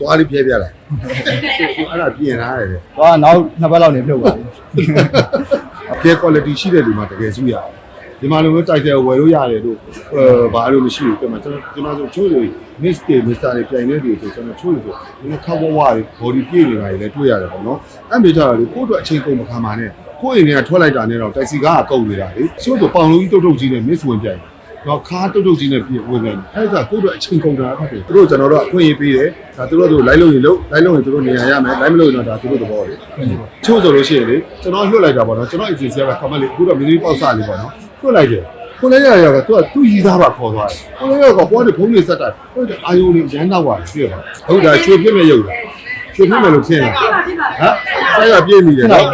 သွားလေးပြဲပြလိုက်အဲ့ဒါပြင်ထားရတယ်။သွားနောက်နှစ်ပတ်လောက်နေပြုတ်ပါပြီကဲ quality ရှိတဲ့လူမှတကယ်စုရတယ်ဒီမှာလိုမျိုး title ဝယ်လို့ရတယ်လို့အဲဘာလို့မရှိဘူးကျွန်တော်ကျွန်တော်ဆိုချိုးလို့ miss တွေ mister တွေပြိုင်နေတယ်ဆိုကျွန်တော်ချိုးလို့ဆိုဒီခါဘဝတွေ body ပြည့်နေတာတွေလည်းတွေ့ရတယ်ပေါ့နော်အဲ့မေကြတာလေကိုယ့်အတွက်အချိန်ကုန်မခံပါနဲ့ကိုယ့်အိမ်ထဲကထွက်လိုက်တာနဲ့တော့တိုက်စီကားကကုန်နေတာလေချိုးဆိုပေါင်လုံးကြီးတုတ်တုတ်ကြီးနဲ့ miss ဝင်ပြိုင်တော့ ခါတုတ်တုတ်ကြီးနဲ့ပြည့်ဝင်နေအဲ့ဒါကိုယ့်အတွက်အချိန်ကုန်တာဖတ်တယ်သူတို့ကျွန်တော်တို့အခွင့်အရေးပေးတယ်ဒါသူတို့တို့လိုက်လို့ရင်လို့လိုက်လို့ရင်သူတို့နေရာရမယ်လိုက်မလို့ရင်တော့ဒါသူတို့သဘောလေချို့ဆိုလို့ရှိရင်လေကျွန်တော်လွှတ်လိုက်တာပေါ့နော်ကျွန်တော် agency က comment လေးအခုတော့ mini ပေါက်စားလေးပေါ့နော်လွှတ်လိုက်တယ်ခုလည်းရရကသူကသူ့ရီးသားပါခေါ်သွားတယ်ခုလည်းရကဟိုကနေဖုန်းလေးဆက်တာဟိုအာယုံလေးရမ်းတော့ပါတယ်ပြည့်ပါဟုတ်တာချွေပြည့်မဲ့ရုပ်လားချွေပြည့်မဲ့လို့ထင်လားဟမ်ဆက်ရပြည့်နေတယ်နော်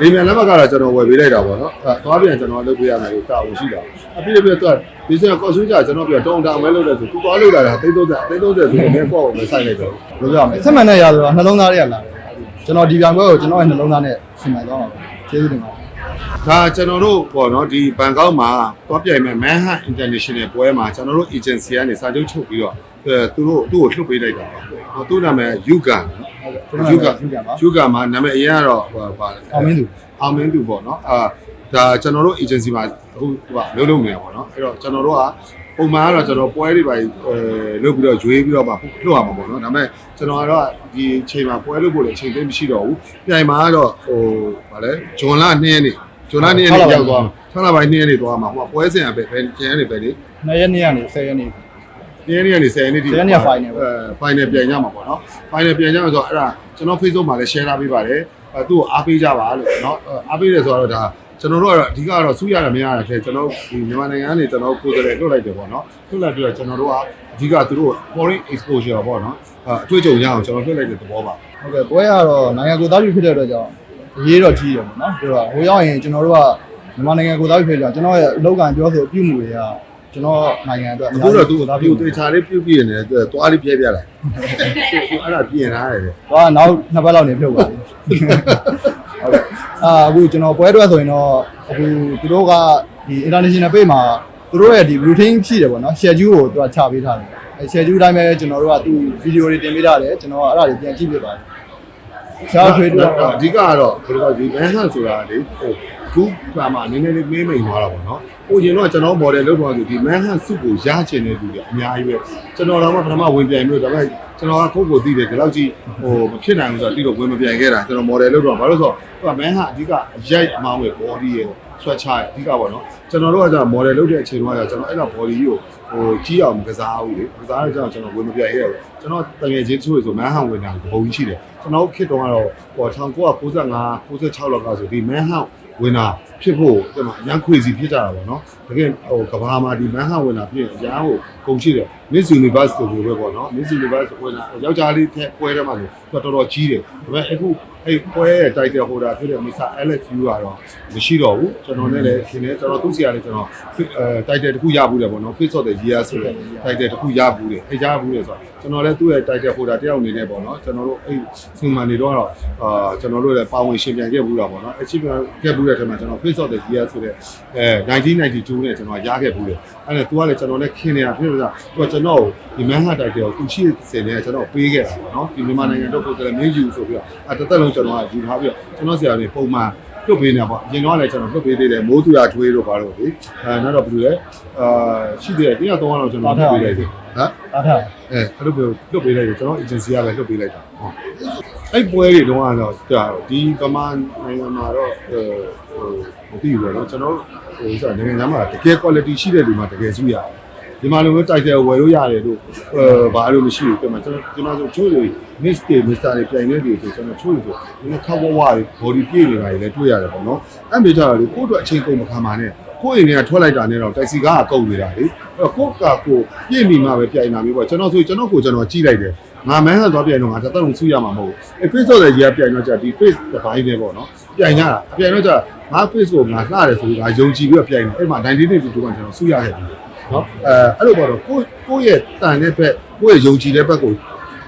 လေမြန်လက်မကတော့ကျွန်တော်ဝယ်ပေးလိုက်တာပေါ့နော်အဲသွားပြန်ကျွန်တော်လုပ်ပေးရမယ်လို့တာဝန်ရှိတာ အပြည့်ပြည့်သူကဒီစက်ကော့ဆူးကြကျွန်တော်ပြတောင်းတမဲလုပ်တယ်ဆိုသူသွားလုပ်တာသိသုံးတယ်သိသုံးတယ်ဆိုတော့လည်းကော့ကိုမဆိုင်လိုက်တော့။ဘယ်လိုပြောရမလဲ။ဆက်မှန်တဲ့ရာဆိုတော့နှလုံးသားတွေကလာတယ်။ကျွန်တော်ဒီပြိုင်ပွဲကိုကျွန်တော်ရဲ့နှလုံးသားနဲ့ဆင်မှန်သွားပါမယ်။ကျေးဇူးတင်ပါတယ်ဒါကျွန်တော်တို့ပေါ့နော်ဒီဘန်ကောက်မှာသွားပြိုင်မဲ့ Manhattan International ပွဲမှာကျွန်တော်တို့ agency ကနေစာချုပ်ချုပ်ပြီးတော့အဲသူတို့သူ့ကိုလှုပ်ပေးလိုက်တာပါဟိုသူ့နာမည် Yuga ကျွန်တော် Yuga ယူကြပါ Yuga မှာနာမည်အရင်ကတော့ဟိုပါအောင်မင်းသူအောင်မင်းသူပေါ့နော်အာ ဒါကျွန်တော်တို့ agency မှာအခုဟိုလုံးလုံးနေတာပေါ့နော်အဲ့တော့ကျွန်တော်တို့ကပုံမှန်ကတော့ကျွန်တော်ပွဲတွေပါအဲလုပ်ပြီးတော့ရွေးပြီးတော့မှလှုပ်ရမှာပေါ့နော်ဒါပေမဲ့ကျွန်တော်ကတော့ဒီအချိန်မှာပွဲလုပ်ဖို့လည်းအချိန်သိမရှိတော့ဘူးပြိုင်မှာကတော့ဟိုဗာလဲဂျွန်လ2ရက်နေ့ဂျွန်လ2ရက်နေ့ရောက်သွားမှာ6လပိုင်း2ရက်နေ့သွားမှာဟိုပွဲစဉ်ကပဲပဲကျန်ရနေပဲလေ ။နှစ်ရက်နေ့ကနေ10ရက်နေ့ 2ရက်နေ့ကနေ10ရက်နေ့ထိ 10ရက်နေ့က final ပဲ အဲ final ပြန်ကြမှာပေါ့နော် final ပြန်ကြမှာဆိုတော့အဲ့ဒါကျွန်တော် Facebook မှာလည်း share ထားပေးပါတယ်အဲသူ့ကိုအားပေးကြပါလို့เนาะအားပေးတယ်ဆိုတော့ဒါ ကျွန်တော်တို့ကတော့အဓိကတော့စူးရတာမရတာတဲ့ကျွန်တော်ဒီမြန်မာနိုင်ငံကနေကျွန်တော်ကိုယ်စားလှယ်လွှတ်လိုက်တယ်ပေါ့နော်လွှတ်လိုက်ပြီးတော့ကျွန်တော်တို့ကအဓိကသူတို့ foreign exposure ပေါ့နော်အဲအတွေ့အကြုံရအောင်ကျွန်တော်လွှတ်လိုက်တဲ့သဘောပါ။ဟုတ်ကဲ့ပွဲကတော့နိုင်ငံကိုသားပြုဖြစ်တဲ့အတွက်ကြောင့်အရေးတော့ကြီးရပါတော့။ပြောတာဟိုရောက်ရင်ကျွန်တော်တို့ကမြန်မာနိုင်ငံကိုသားပြုဖြစ်ကြကျွန်တော်ရဲ့အလုပ်ကံပြောဆိုအပြုမှုတွေကကျွန်တော်နိုင်ငံအတွက်အခုတော့သူအပြုတ်တေချာလေးပြုတ်ပြည့်နေတယ်သူသွားလေးပြဲပြလိုက်အဲ့ဒါပြင်ထားရတယ်သွားနောက်နှစ်ပတ်လောက်နေပြုတ်ပါပြီဟုတ်ကဲ့ အာအခုကျွန်တော်ပွဲအတွက်ဆိုရင်တော့အခုသူတို့ကဒီ international page မှာသူတို့ရဲ့ဒီ routine ရှိတယ်ပေါ့နော် schedule ကိုသူကချပေးထားတယ်အဲ schedule တိုင်းပဲကျွန်တော်တို့ကသူ video တွေတင်ပေးထားတယ်ကျွန်တော်ကအဲ့ဒါတွေပြန်ကြည့်ပြပါတယ်ရှားထွေးတော့အဓိကကတော့ဘယ်လိုလဲဒီ man hunt ဆိုတာလေဟိုခုကမှနည်းနည်းလေးမေးမိန်သွားတာပေါ့နော်ဟိုရင်တော့ကျွန်တော် model လုပ်တော့ဆိုဒီ man hunt စုကိုရချင်တဲ့လူတွေအများကြီးပဲကျွန်တော်တော့မှပထမဝင်ပြိုင်လို့ဒါပေမဲ့ ကျွန်တော်ကကိုယ့်ကိုသိတယ်ဒီလောက်ကြီးဟိုမဖြစ်နိုင်ဘူးဆိုတော့တိတော့ဝင်မပြန်ခဲ့တာကျွန်တော် model လုပ်တော့ဘာလို့ဆိုတော့ဟိုကမန်းဟာအဓိကအရိုက်အမောင်းရဲ့ body ရဲ့ဆွဲချရဲ့အဓိကပေါ့နော်ကျွန်တော်တို့ကကြာ model လုပ်တဲ့အချိန်တုန်းကကျွန်တော်အဲ့လောက် body ကြီးကိုဟိုကြီးအောင်ကစားဘူးလေကစားရကြအောင်ကျွန်တော်ဝင်မပြိုင်ခဲ့ဘူးကျွန်တော်တကယ်ချင်းချိုးဆိုမန်ဟန်ဝင်တာဘုံကြီးရှိတယ်ကျွန်တော်ခေတ်တုန်းကတော့ဟို1995 96လောက်ကဆိုဒီမန်ဟန်ဝင်တာဖြစ်ဖို့ကျွန်တော်အများခွေစီဖြစ်ကြတာပေါ့နော် တကယ်ဟိုကဘာမှာဒီ man hunt ဝင်တာဖြစ်ရင်အရန်ဟိုကုန်ရှိတယ် Miss Universe ဆိုလိုပဲပေါ့နော် Miss Universe ဝင်တာယောက်ျားလေးထက်ပွဲထဲမှာဆိုတော်တော်ကြီးတယ်ဒါပေမဲ့အခုအဲ့ပွဲရဲ့ title holder ဖြစ်တဲ့ Mr. Alex Yu ကတော့မရှိတော့ဘူးကျွန်တော်နဲ့လည်းရှင်နေကျွန်တော်သူ့စီကလည်းကျွန်တော်အဲ title တစ်ခုရဘူးတယ်ပေါ့နော် Face of the Year ဆိုတဲ့ title တစ်ခုရဘူးတယ်အဲရဘူးတယ်ဆိုတော့ကျွန်တော်လည်းသူ့ရဲ့ title holder တယောက်အနေနဲ့ပေါ့နော်ကျွန်တော်တို့အဲ့စီမံနေတော့အာကျွန်တော်တို့လည်းပါဝင်ရှင်ပြန်ခဲ့ဘူးတာပေါ့နော်အချင်းပြန်ခဲ့ဘူးတဲ့ထဲမှာကျွန်တော် Face of the Year ဆိုတဲ့အဲ1992နဲ့ကျွန်တော်ရခဲ့ဘူးတယ်အဲ့ဒါ तू ကလည်းကျွန်တော်လည်းခင်နေတာဖြစ်လို့ဆိုတော့သူကကျွန်တော်ဒီ man hunter တောက်ကိုသူရှိစင်နေကျွန်တော်ပေးခဲ့တာပေါ့နော်ဒီမြန်မာနိုင်ငံတော့ကိုယ်တည်းမင်းယူဆိုပြီးတော့အဲတစ်သက်လုံးကျွန်တော်ကယူထားပြီးတော့ကျွန်တော်ဆရာတွေပုံမှန်လွတ်ပေးနေပေါ့အရင်တော့လည်းကျွန်တော်လွတ်ပေးသေးတယ်မိုးသူရထွေးတို့ဘာလို့လေအဲနောက်တော့ဘယ်လိုလဲအာရှိသေးတယ်တင်းတော့တော့ကျွန်တော်လွတ်ပေးလိုက်တယ်ဟမ်အားထားအဲအဲ့လိုမျိုးလွတ်ပေးလိုက်တယ်ကျွန်တော် agency ကပဲလွတ်ပေးလိုက်တာဟုတ်အဲ့ပွဲတွေတော့ကတော့ကြာဒီဗမာနိုင်ငံမှာတော့ဟို မသိဘူးပေါ့နော်ကျွန်တော်ဟိုဆိုနိုင်ငံသားမှာတကယ် quality ရှိတဲ့လူမှတကယ်စုရတယ်ဒီမှာလိုမျိုး title ဝယ်လို့ရတယ်လို့အဲဘာလို့မရှိဘူးပြန်မှာကျွန်တော်ကျွန်တော်ဆိုချိုးတွေ miss တွေ mister တွေပြိုင်နေတယ်ဆိုကျွန်တော်ချိုးတွေဆိုဒီခါဘဝတွေ body ပြည့်နေတာတွေလည်းတွေ့ရတယ်ပေါ့နော်အဲ့မေကြတာလေကိုယ့်အတွက်အချိန်ကုန်မခံပါနဲ့ကိုယ့်အိမ်ထဲကထွက်လိုက်တာနဲ့တော့တိုက်စီကားကကုန်နေတာလေအဲ့တော့ကိုယ့်ကကိုပြည့်မိမှပဲပြိုင်တာမျိုးပေါ့ကျွန်တော်ဆိုကျွန်တော်ကိုကျွန်တော်ကြည့်လိုက်တယ်ငါမန်းကတော့ပြိုင်တော့ငါတစ်သက်လုံးဆူရမှာမဟုတ်ဘူးအဲ face ဆိုတဲ့ကြီးကပြိုင်တော့じゃဒီ face တစ်ပိုင်းနဲ့ပေါ့နော် ပြိုင်ကြတာပြိုင်တော့じゃငါ face ကိုငါလှတယ်ဆိုပြီးငါယုံကြည်ပြီးတော့ပြိုင်တယ်အဲ့မှာ1992ကကျွန်တော်ဆူရခဲ့တယ်နော်အဲအဲ့လိုပေါ့တော့ကိုကိုရဲ့တန်တဲ့ဘက်ကိုရဲ့ယုံကြည်တဲ့ဘက်ကို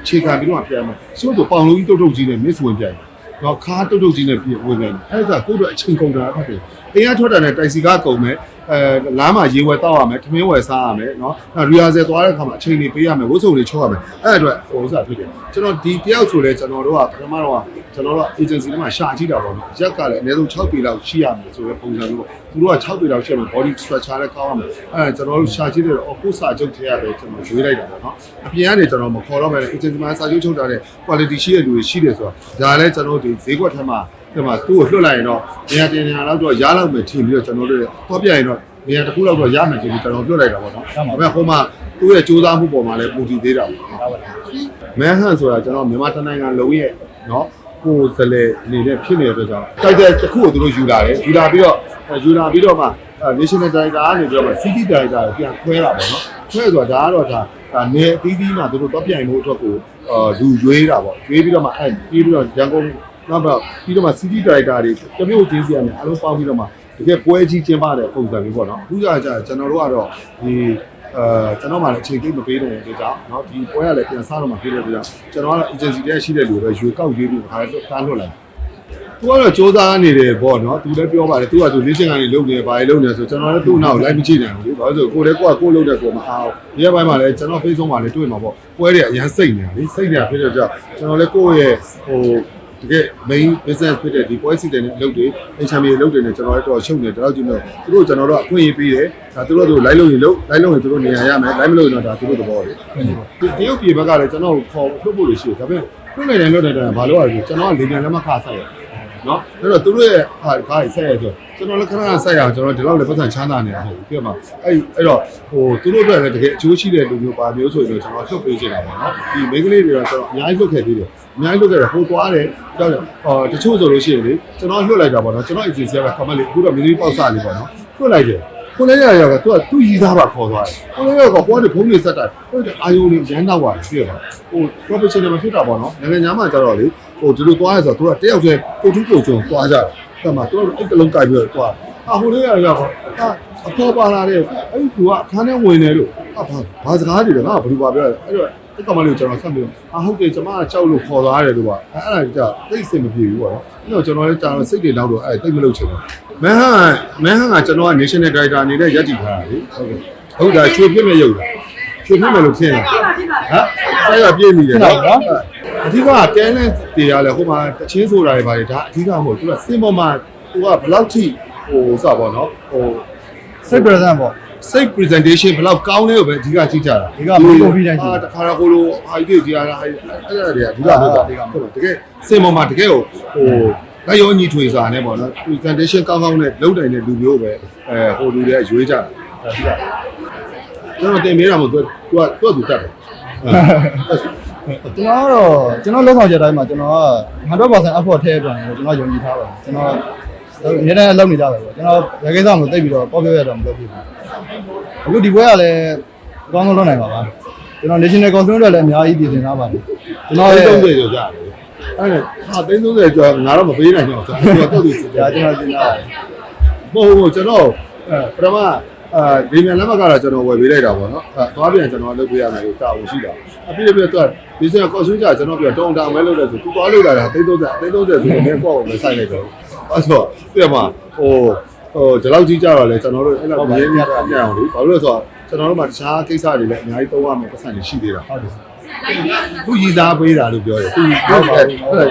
ခြေခံပြီးတော့ပြန်မယ်ဆိုတော့ပေါင်လုံးကြီးတုတ်တုတ်ကြီးနဲ့ miss ဝင်ပြိုင်တော့ခါတုတ်တုတ်ကြီးနဲ့ပြည့်ဝင်နေအဲ့ဒါကိုယ့်တို့အချိန်ကုန်တာဖတ်တယ် အင်းရထွက်တာနဲ့တိုက်စီကားကုန်မယ်အဲလမ်းမှာရေဝယ်တောက်ရမယ်ထမင်းဝယ်စားရမယ်နော်အဲရီယာဆယ်သွားတဲ့အခါမှာအချိန်တွေပေးရမယ်ဝတ်စုံတွေချောရမယ်အဲ့အတွက်ဟိုဥစားဖြစ်တယ်ကျွန်တော်ဒီတယောက်ဆိုလဲကျွန်တော်တို့ကပထမတော့ကျွန်တော်တို့ agency ထဲမှာရှာကြည့်တာပေါ့နော်ရက်ကလည်းအနည်းဆုံး6ပေလောက်ရှိရမယ်ဆိုတဲ့ပုံစံမျိုးပေါ့သူတို့က6ပေလောက်ရှိရမယ် body structure လည်းကောင်းရမယ်အဲကျွန်တော်တို့ရှာကြည့်တယ်တော့ကိုယ်စာချုပ်ထဲရတယ်ကျွန်တော်ရွေးလိုက်တာပေါ့နော်အပြင်ကနေကျွန်တော်မခေါ်တော့မယ် agency မှာစာချုပ်ချုပ်ထားတဲ့ quality ရှိတဲ့လူတွေရှိတယ်ဆိုတာဒါလည်းကျွန်တော်တို့ဒီဈေးကွက်ထဲမှာ ဒီမှာသူ့ကိုလွှတ်လိုက်ရင်တော့နေရာတင်နေတာတော့ရလောက်မယ်ထင်ပြီးတော့ကျွန်တော်တို့တော့ပြရင်တော့နေရာတစ်ခုလောက်တော့ရမယ်ထင်ပြီးကျွန်တော်ပြောလိုက်တာပေါ့နော်ဒါပေမဲ့ဟိုမှာသူ့ရဲ့စူးစမ်းမှုပေါ်မှာလည်းပူတည်သေးတာပေါ့ဟုတ်ပါဘူးမဲဟန်ဆိုတာကျွန်တော်မြန်မာတိုင်းနိုင်ငံလုံးရဲ့နော်ကိုယ်စလဲအနေနဲ့ဖြစ်နေတဲ့အတွက်ကြောင့်တိုက်တဲ့တစ်ခုကိုသူတို့ယူလာတယ်ယူလာပြီးတော့ယူလာပြီးတော့မှ national director ကနေပြီးတော့မှ city director ကိုပြန်ခွဲတာပေါ့နော်ခွဲဆိုတာဒါကတော့ဒါနေအသီးသီးမှာသူတို့တော့ပြိုင်ဖို့အတွက်ကိုလူရွေးတာပေါ့ရွေးပြီးတော့မှအဲ့ပြီးပြီးတော့ရန်ကုန် နောက်တော့ပြီးတော့မှ city director တွေတမျိုးချင်းစီရမယ်အားလုံးပေါင်းပြီးတော့မှတကယ်ပွဲကြီးကျင်းပတဲ့ပုံစံမျိုးပေါ့နော်အခုကကြာကျွန်တော်တို့ကတော့ဒီအဲကျွန်တော်မှလည်းအခြေကိမပေးနိုင်တဲ့အတွက်ကြောင့်เนาะဒီပွဲကလည်းပြန်စားတော့မှပေးတဲ့အတွက်ကြောင့်ကျွန်တော်ကတော့ agency တည်းရှိတဲ့လူတွေရွေကောက်ရွေးပြီးခါတော့တန်းလွတ်လိုက်သူကတော့စ조사နေတယ်ပေါ့နော်သူလည်းပြောပါတယ်သူကသူလေးချင်းကနေလုပ်နေတယ်ဘာတွေလုပ်နေလဲဆိုကျွန်တော်လည်းသူ့နောက်လိုက်မကြည့်နိုင်ဘူးလေဘာလို့ဆိုကိုယ်လည်းကိုယ်ကကိုယ်လုပ်တဲ့ကိုယ်မအားဘူးဒီဘက်မှာလည်းကျွန်တော် Facebook မှာလည်းတွေ့မှာပေါ့ပွဲတွေအရန်စိတ်နေတာလေစိတ်နေတာဖြစ်တဲ့ကြောင့်ကျွန်တော်လည်းကိုယ့်ရဲ့ဟို တကယ် main business ဖြစ်တဲ့ဒီပွဲစီတဲ့နဲ့အလုပ်တွေ HMA အလုပ်တွေနဲ့ကျွန်တော်လည်းတော့ရှုပ်နေတယ်တော့ကျွန်တော်သူတို့ကျွန်တော်တို့အခွင့်အရေးပေးတယ်ဒါသူတို့တို့ live လုပ်ရင်လုပ် live လုပ်ရင်သူတို့နေရာရမယ် live မလုပ်ရင်တော့ဒါသူတို့သဘောလေဒီတရုတ်ပြည်ဘက်ကလည်းကျွန်တော်ခေါ်ထုတ်ဖို့လို့ရှိတယ်ဒါပေမဲ့ခုနေတယ်လို့တယ်ဘာလို့လဲကျွန်တော်ကလေပြန်လက်မခါဆိုင်ရနော်အဲ့တော့သူတို့ရဲ့ဟာကားဆက်ရဆိုကျွန်တော်လည်းခဏခဏဆက်ရအောင်ကျွန်တော်ဒီလောက်လည်းပတ်စံချမ်းသာနေတာမဟုတ်ဘူးပြမှာအဲ့အဲ့တော့ဟိုသူတို့အတွက်လည်းတကယ်အကျိုးရှိတဲ့လူမျိုးပါမျိုးဆိုရင်တော့ကျွန်တော်ထုတ်ပေးချင်တာပါနော်ဒီမိန်းကလေးတွေကတော့ကျွန်တော်အများကြီးလွတ်ခဲ့သေးတယ် အများကြီးလွတ်ခဲ့တယ်ဟိုသွားတယ်ကြောက်အော်တချို့ဆိုလို့ရှိရင်လေကျွန်တော်လွတ်လိုက်တာပေါ့နော်ကျွန်တော် agency က comment လေးအခုတော့မင်းကြီးပေါက်စားလေးပေါ့နော်လွတ်လိုက်တယ်ကိုလေးရရကသူကသူ့ရီးသားပါခေါ်သွားတယ်ကိုလေးရကဟိုကနေဖုန်းလေးဆက်တိုင်းဟိုအာယုံလေးရမ်းတော့ပါတယ်ပြည့်ပါဟို professional မဖြစ်တာပေါ့နော်နိုင်ငံညာမှာကျတော့လေဟိုဒီလိုသွားရဆိုတော့သူကတယောက်တည်းကိုထူးကိုကြုံသွားကြတယ်အဲ့မှာသူတို့အဲ့တလုံးကြိုက်ပြီးတော့သွားအာဟိုလေးရရကအာအဖေပါလာတဲ့အဲ့သူကအခန်းထဲဝင်နေလို့အာဘာဘာစကားတွေလဲငါဘယ်လိုပါပြောအဲ့တော့ အဲ့ကောင်မလေးကိုကျွန်တော်ဆက်ပြီးအာဟုတ်တယ်ကျွန်မကကြောက်လို့ခေါ်သွားတယ်လို့ပါအဲ့အဲ့ဒါကြာသိစိတ်မပြေဘူးပေါ့နော်အဲ့တော့ကျွန်တော်လည်းကြာတော့စိတ်တွေနောက်တော့အဲ့သိမလို့ချင်ဘူးမဟန်မဟန်ကကျွန်တော်က national director အနေနဲ့ရက်တည်ထားတာလေဟုတ်ကဲ့ဟုတ်တာချွေပြည့်မဲ့ရုပ်လားချွေပြည့်မဲ့လို့ဖြစ်နေတာဟမ်ဆက်ရပြည့်နေတယ်နော်အဓိကတဲလန့်တွေရလဲဟိုမှာတချင်းဆိုတာတွေပါတယ်ဒါအဓိကမဟုတ်သူကစင်ပေါ်မှာသူကဘယ်လောက်ထိဟိုစပါတော့ဟိုစိတ် present ပေါ့ စိတ် presentation ဘယ်လောက်ကောင်းလဲကိုပဲအဓိကကြည့်ကြတာဒီက main confidence အာတခါတော့ကိုလိုဟာဒီကြည့်ရတာအဲ့အဲ့ဒါတွေကအဓိကဟုတ်တာတကယ်စင်ပေါ်မှာတကယ်ကိုဟိုလက်ရောညီထွေစာနဲ့ပေါ့နော် presentation ကောင်းကောင်းနဲ့လုပ်နိုင်တဲ့လူမျိုးပဲအဲဟိုလူတွေကရွေးကြတာအဓိကကျွန်တော်တင်မေးတာမဟုတ်သူကသူကသူတတ်တယ်ကျွန်တော်ကတော့ကျွန်တော်လောက်ဆောင်ချက်တိုင်းမှာကျွန်တော်က100% effort ထည့်ပြန်တယ်ကျွန်တော်ယုံကြည်ထားပါတယ်ကျွန်တော် အများနဲ့အလုပ်နေကြတယ်ပေါ့ကျွန်တော်ရကိစ္စမလို့တိတ်ပြီးတော့ပေါ့ပြောရတော့မလုပ်ဘူးအခုဒီပွဲကလည်းအကောင်းဆုံးလုပ်နိုင်ပါပါကျွန်တော် national concern တွေလည်းအများကြီးပြင်ဆင်ထားပါတယ်ကျွန်တော်သိရဲ့န်း30ကျော်ကြတယ်အဲ့ဒါဟာသိန်း30ကျော်ငါတော့မပေးနိုင်တော့ဆိုတော့တော့သူစီကြဒါကျွန်တော်ပြင်ထားပါတယ်မဟုတ်ဘူးကျွန်တော်အဲပထမအာဒီမြန်လက်မှတ်ကတော့ကျွန်တော်ဝယ်ပေးလိုက်တာပေါ့နော်အဲသွားပြန်ကျွန်တော်လုပ်ပေးရမယ်လို့တာဝန်ရှိတာအပြည့်ပြည့်တော့ဒီစက်ကော့ဆူးကြကျွန်တော်ပြောတောင်းတမဲလုပ်တယ်ဆိုသူသွားလုပ်လာတာသိန်း30သိန်း30ဆိုရင်လည်းကော့ကိုမဆိုင်လိုက်တော့ အဲ့ဆိုပြမဟိုဟိုဒီလောက်ကြီးကြတော့လေကျွန်တော်တို့အဲ့လိုမြင်းမြတ်ပြအောင်လေဘာလို့လဲဆိုတော့ကျွန်တော်တို့မှာတခြားကိစ္စတွေလည်းအများကြီးသုံးရမယ်ပတ်စံတွေရှိသေးတာဟုတ်တယ်သူရည်စားပေးတာလို့ပြောတယ်သူဟုတ်ပါဘူးဟုတ်တယ်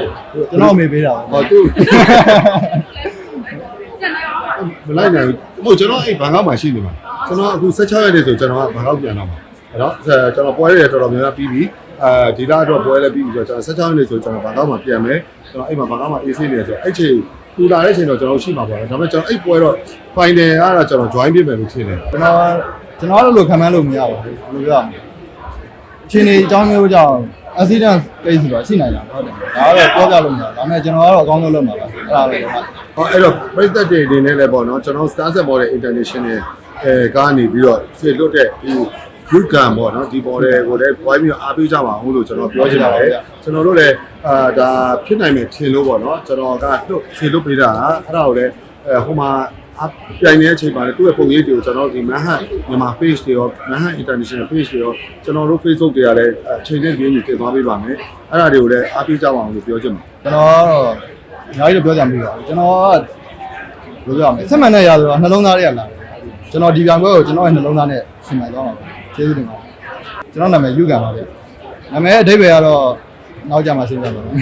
ကျွန်တော်အမေပေးတာပါဟောသူမလိုက်နိုင်ဘူးဟိုကျွန်တော်အဲ့ဘန်ကောက်မှာရှိနေမှာကျွန်တော်အခု16ရက်နေဆိုကျွန်တော်ကဘန်ကောက်ပြန်တော့မှာနော်ကျွန်တော်ပွဲရတော်တော်များများပြီးပြီအဲဒီလာတော့ပွဲလည်းပြီးပြီဆိုတော့ကျွန်တော်16ရက်နေဆိုကျွန်တော်ဘန်ကောက်မှာပြန်မယ်ကျွန်တော်အဲ့မှာဘန်ကောက်မှာ AC နေဆိုအဲ့ချိန် ပူလာတဲ့ချိန်တော့ကျွန်တော်ရှိမှာပါဒါပေမဲ့ကျွန်တော်အဲ့ပွဲတော့ final ကတော့ကျွန်တော် join ပြမယ်လို့ထင်တယ်ကျွန်တော်ကျွန်တော်အဲ့လိုခံမှန်းလို့မရပါဘူးဘယ်လိုပြောရမလဲအချိန်ကြီးအကြောင်းမျိုးကြောင့် accident case ဆိုတာရှိနိုင်တာဟုတ်တယ်ဒါကတော့ပြောပြလို့မရဘူးဒါပေမဲ့ကျွန်တော်ကတော့အကောင်းဆုံးလုပ်မှာပါအဲ့ဒါပဲဟုတ်ဟောအဲ့တော့ပြည်သက်တွေအနေနဲ့လည်းပေါ့နော်ကျွန်တော် Star Set Model International အဲကနေပြီးတော့ဆွေလွတ်တဲ့ဒီ group ကံပေါ့နော်ဒီ model ကိုလည်းပွားပြီးတော့အားပေးကြပါအောင်လို့ကျွန်တော်ပြောချင်ပါတယ်ကျွန်တော်တို့လည်းအာဒါဖြစ်နိုင်မယ်ထင်လို့ပေါ့နော်ကျွန်တော်ကလွတ်ဆွေလွတ်ပေးတာအဲ့ဒါကိုလည်းအဲဟိုမှာအပြိုင်နေတဲ့အချိန်မှာလည်းသူ့ရဲ့ပုံရိပ်တွေကိုကျွန်တော်ဒီ Manhattan မြန်မာ page တွေရော Manhattan International page တွေရောကျွန်တော်တို့ Facebook တွေကလည်းအချိန်နဲ့ပြင်းပြီးတင်သွားပေးပါမယ်အဲ့ဒါတွေကိုလည်းအားပေးကြပါအောင်လို့ပြောချင်ပါတယ်ကျွန်တော်ကတော့အများကြီးတော့ပြောကြမလို့ပါဘူးကျွန်တော်ကဘယ်လိုပြောရမလဲဆက်မှန်တဲ့ရာဆိုတော့နှလုံးသားတွေကလာတယ်ကျွန်တော်ဒီပြိုင်ပွဲကိုကျွန်တော်ရဲ့နှလုံးသားနဲ့ဆင်မှန်သွားပါပဲ ကျေးဇူးတင်ပါတယ်ကျွန်တော်နာမည်ယူကန်ပါဗျနာမည်အဓိပ္ပာယ်ကတော့နောက်ကြမှာရှင်းပြပါမယ်